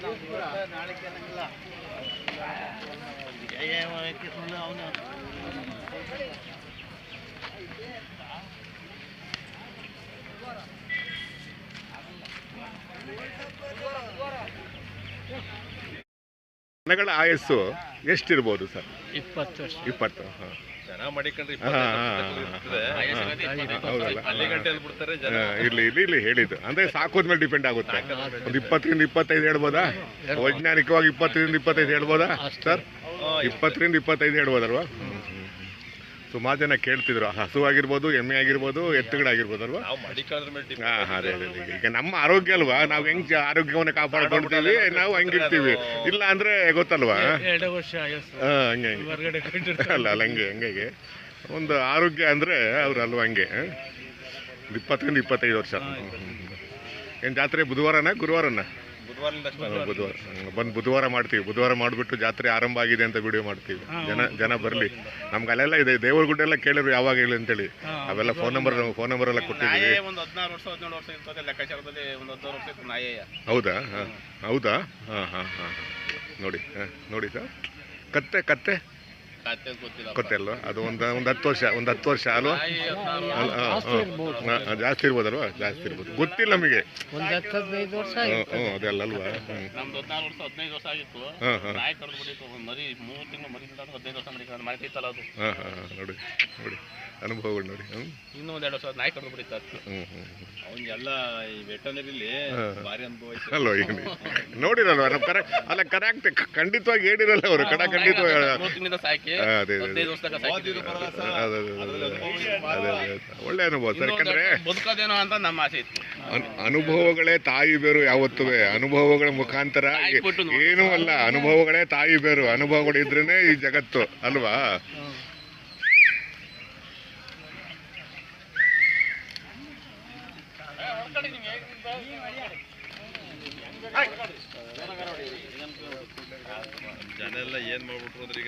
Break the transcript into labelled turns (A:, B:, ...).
A: Yeah. ದನಗಳ ಆಯಸ್ಸು ಎಷ್ಟಿರ್ಬೋದು sir?
B: ಇಪ್ಪತ್ತು ವರ್ಷ.
A: ಇಪ್ಪತ್ತು ಹಾಂ. ಇರ್ಲಿ ಇರ್ಲಿ ಇಲ್ಲಿ ಹೇಳಿದ್ದು. ಅಂದ್ರೆ ಸಾಕೋದ್ ಮೇಲೆ ಡಿಪೆಂಡ್ ಆಗುತ್ತೆ. ಒಂದು ಇಪ್ಪತ್ತರಿಂದ ಇಪ್ಪತ್ತೈದು ಹೇಳ್ಬೋದಾ? ವೈಜ್ಞಾನಿಕವಾಗಿ ಇಪ್ಪತ್ತರಿಂದ ಇಪ್ಪತ್ತೈದು ಹೇಳ್ಬೋದಾ ಸರ್? ಇಪ್ಪತ್ತರಿಂದ ಇಪ್ಪತ್ತೈದು ಹೇಳ್ಬೋದಲ್ವಾ? ಸುಮಾರು ಜನ ಕೇಳ್ತಿದ್ರು. ಹಸು ಆಗಿರ್ಬೋದು ಎಮ್ಮೆ ಆಗಿರ್ಬೋದು
C: ಎತ್ತುಗಳಾಗಿರ್ಬೋದು ಅಲ್ವಾ
A: ಹಾ ಹಾ ಅದೇ ಅದೇ. ಈಗ ನಮ್ಮ ಆರೋಗ್ಯ ಅಲ್ವಾ? ನಾವು ಹೆಂಗ್ ಜ- ಆರೋಗ್ಯವನ್ನು ಕಾಪಾಡ್ಕೊಳ್ತೀವಿ? ನಾವು ಹಂಗಿರ್ತೀವಿ? ಇಲ್ಲ ಅಂದ್ರೆ ಗೊತ್ತಲ್ವಾ? ಹಾ ಹಂಗೆ ಹಂಗೆ. ಅಲ್ಲ ಅಲ್ಲ ಹಂಗೆ ಹಂಗಾಗಿ ಒಂದು ಆರೋಗ್ಯ ಅಂದ್ರೆ ಅವ್ರು ಅಲ್ವಾ ಹಂಗೆ? ಇಪ್ಪತ್ತರಿಂದ ಇಪ್ಪತ್ತೈದು ವರ್ಷ. ಏನು ಜಾತ್ರೆ ಬುಧವಾರನ ಗುರುವಾರನ? ಬುಧವಾರ ಬಂದು ಬುಧವಾರ ಮಾಡ್ತೀವಿ. ಬುಧವಾರ ಮಾಡಿಬಿಟ್ಟು ಜಾತ್ರೆ ಆರಂಭ ಆಗಿದೆ ಅಂತ ವಿಡಿಯೋ ಮಾಡ್ತೀವಿ. ಜನ ಜನ ಬರಲಿ. ನಮ್ಗೆ ಅಲ್ಲೆಲ್ಲ ಇದೆ. ದೇವರಗುಡ್ಡ ಎಲ್ಲ ಕೇಳಿದ್ರು ಯಾವಾಗ ಹೇಳಿ ಅಂತೇಳಿ. ಅವೆಲ್ಲ ಫೋನ್ ನಂಬರ್ ಫೋನ್ ನಂಬರ್ ಎಲ್ಲ ಕೊಟ್ಟಿದ್ದೀವಿ. ಹೌದಾ? ಹಾಂ. ಹೌದಾ? ಹಾಂ ಹಾಂ ಹಾಂ. ನೋಡಿ ಹಾಂ ನೋಡಿ ಸರ್. ಕತ್ತೆ ಕತ್ತೆ.
D: ಗೊತ್ತಿಲ್ಲ
A: ಅದು ಒಂದು ಒಂದು ಹತ್ತು ವರ್ಷ ಒಂದು ಹತ್ತು ವರ್ಷ ಅಲ್ವಾ? ಜಾಸ್ತಿ ಇರ್ಬೋದಲ್ವಾ? ಜಾಸ್ತಿ ಇರ್ಬೋದು. ಗೊತ್ತಿಲ್ಲ ನಮಗೆ.
B: ಒಂದು ಹತ್ತು ವರ್ಷ
A: ಹ್ಞೂ ಅದೆಲ್ಲ ಅಲ್ವಾ? ಹ್ಞೂ
D: ನಮ್ದು ಹದಿನಾರು ವರ್ಷ ಹದಿನೈದು ವರ್ಷ ಆಗಿತ್ತು.
A: ಹಾಂ ಹಾಂ.
D: ನಾಯಿ ಕಡ್ದು ಬಿಟ್ಟಿತ್ತು. ಮರಿ ಮೂರು ತಿಂಗಳು ಮರಿ ಹದಿನೈದು ವರ್ಷ ಮರಿ ಮನೆ ಕೈತಲ್ಲ ಅದು.
A: ಹಾಂ ಹಾಂ ನೋಡಿ ನೋಡಿ. ಅನುಭವಗಳು ನೋಡಿ.
D: ಇನ್ನೂ ಒಂದ್ ಎರಡು ವರ್ಷ ನಾಯಿ ಕಡ್ದು ಬಿಟ್ಟಿತ್ತು
A: ಹ್ಞೂ ಹ್ಞೂ
C: ಅವನಿಗೆಲ್ಲ ಈ ವೆಟನರಿಲಿ ಭಾರಿ ಅನುಭವ
A: ಅಲ್ವಾ ಈಗ ನೋಡಿರಲ್ವಾ? ಕರೆಕ್ಟ್ ಅಲ್ಲ ಕರೆಕ್ಟ್ ಖಂಡಿತವಾಗಿ ಹೇಳಿರಲ್ಲ ಅವರು. ಕಡ ಖಂಡಿತವಾಗಿ
D: ಸಾಕಿ ಹದಿನೈದು ವರ್ಷದಾಗ
A: ಒಳ್ಳೆ ಅನುಭವ ಸರ್ ಯಾಕಂದ್ರೆ
D: ಬದುಕೋದೇನೋ ಅಂತ ನಮ್ಮ ಆಸೆ ಇತ್ತು.
A: ಅನುಭವಗಳೇ ತಾಯಿ ಬೇರು ಯಾವತ್ತುವೆ. ಅನುಭವಗಳ ಮುಖಾಂತರ
D: ಏನು
A: ಏನೂ ಅಲ್ಲ ಅನುಭವಗಳೇ ತಾಯಿ ಬೇರು. ಅನುಭವಗಳು ಇದ್ರೇನೆ ಈ ಜಗತ್ತು ಅಲ್ವಾ?
C: ಜನ ಎಲ್ಲ ಏನ್ ಮಾಡ್ಬಿಟ್ರು ಅಂದ್ರೆ ಈಗ